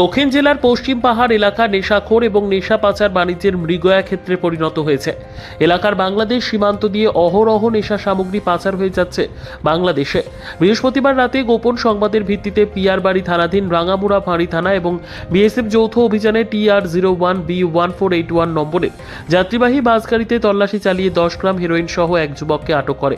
দক্ষিণ জেলার পশ্চিম পাহাড় এলাকা নেশাখোর এবং নেশা পাচার বাণিজ্যের মৃগয়া ক্ষেত্রে পরিণত হয়েছে। এলাকার বাংলাদেশ সীমান্ত দিয়ে অহরহ নেশা সামগ্রী পাচার হয়ে যাচ্ছে বাংলাদেশে। বৃহস্পতিবার রাতে গোপন সংবাদের ভিত্তিতে পিয়ার বাড়ি থানাধীন রাঙামুড়া ফাঁড়ি থানা এবং বিএসএফ যৌথ অভিযানে TR zero one B one four eight one নম্বরের যাত্রীবাহী বাস গাড়িতে তল্লাশি চালিয়ে দশ গ্রাম হেরোইন সহ এক যুবককে আটক করে।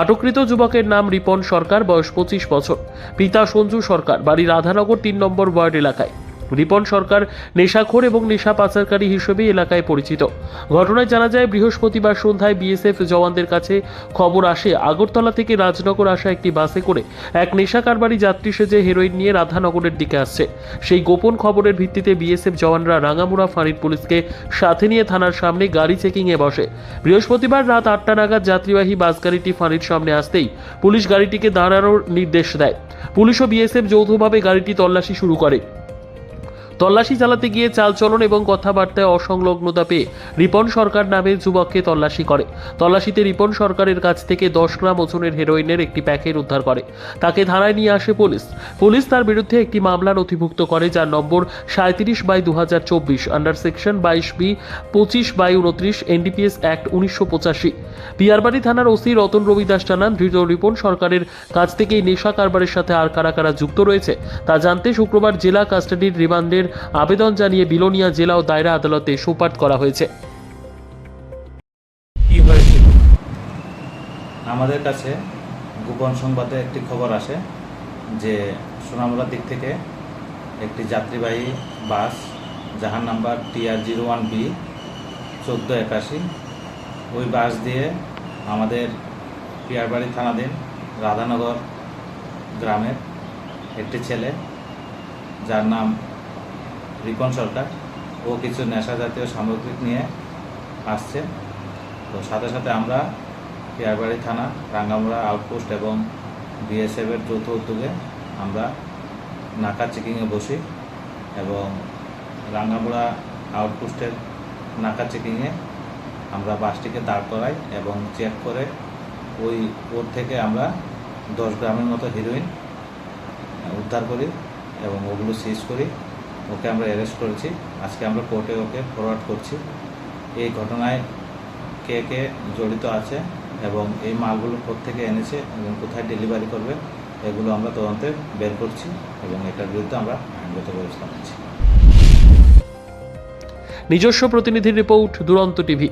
আটককৃত যুবকের নাম রিপন সরকার, বয়স পঁচিশ বছর। পিতা সঞ্জু সরকার, বাড়ি রাধানগর তিন নম্বর ওয়ার্ড এলাকায়। রিপন সরকার নেশাখোর এবং নেশা পাচারকারী হিসেবে এলাকায় পরিচিত। ঘটনায় জানা যায়, বৃহস্পতিবার সন্ধ্যায় বিএসএফ জওয়ানদের কাছে খবর আসে, আগরতলা থেকে রাজনগর আসা একটি বাসে করে এক নেশা কারবারি যাত্রী সেজে হেরোইন নিয়ে রাধানগরের দিকে আসছে। সেই গোপন খবরের ভিত্তিতে বিএসএফ জওয়ানরা রাঙামুড়া ফাঁড়ির পুলিশকে সাথে নিয়ে থানার সামনে গাড়ি চেকিংয়ে বসে। বৃহস্পতিবার রাত আটটা নাগাদ যাত্রীবাহী বাস গাড়িটি ফাঁড়ির সামনে আসতেই পুলিশ গাড়িটিকে দাঁড়ানোর নির্দেশ দেয়। পুলিশ ও বিএসএফ যৌথভাবে গাড়িটি তল্লাশি শুরু করে। তল্লাশি চালাতে গিয়ে চালচলন এবং কথাবার্তায় অসংলগ্নতা পেয়ে রিপন সরকার নামের যুবককে তল্লাশি করে। তল্লাশিতে রিপন সরকারের কাছ থেকে দশ গ্রাম ওজনের হেরোইনের একটি প্যাকেট উদ্ধার করে। তাকে থানায় নিয়ে আসে পুলিশ। পুলিশ তার বিরুদ্ধে একটি মামলা নথিভুক্ত করে, যার নম্বর সাঁত্রিশ বাই দু হাজার চব্বিশ আন্ডার সেকশন বাইশ বি, পঁচিশ বাই উনত্রিশ এনডিপিএস অ্যাক্ট উনিশশো পঁচাশি। বিয়ারবাড়ি থানার ওসি রতন রবি দাস জানান, ধৃত রিপন সরকারের কাছ থেকে নেশা কারবারের সাথে আর কারা কারা যুক্ত রয়েছে, তা জানতে শুক্রবার জেলা কাস্টাডির রিমান্ডের আবেদন জানিয়ে বিলোনিয়া জেলা ও দায়রা আদালতে সুপার্দ করা হয়েছে। কি হয়েছিল আমাদের কাছে গোপন সংবাদে একটি খবর আসে যে সোনামুড়ার দিক থেকে একটি যাত্রীবাহী বাস যাহার number TR zero one B চোদ্দ একাশি ওই বাস দিয়ে আমাদের পিয়ারবাড়ি থানাধীন রাধানগর গ্রামের একটি ছেলে যার নাম রিপন সরকার। ও কিছু নেশা জাতীয় সামগ্রিক নিয়ে আসছে। তো সাথে সাথে আমরা পিয়ারবাড়ি থানা, রাঙ্গামুড়া আউটপোস্ট এবং বিএসএফের যৌথ উদ্যোগে আমরা নাকা চেকিংয়ে বসি এবং রাঙ্গামুড়া আউটপোস্টের নাকা চেকিংয়ে আমরা বাসটিকে দাঁড় করাই এবং চেক করে ওই ওর থেকে আমরা দশ গ্রামের মতো হিরোইন উদ্ধার করি এবং ওগুলো সিজ করি। ওকে আমরা অ্যারেস্ট করেছি। আজকে আমরা কোর্টে ওকে ফরওয়ার্ড করছি। এই ঘটনায় কে কে জড়িত আছে এবং এই মালগুলো থেকে এনেছে এবং কোথায় ডেলিভারি করবে, এগুলো আমরা তদন্তে বের করছি এবং এটার বিরুদ্ধে আমরা আইনগত ব্যবস্থা নিচ্ছি। নিজস্ব প্রতিনিধি রিপোর্ট দুরন্ত টিভি।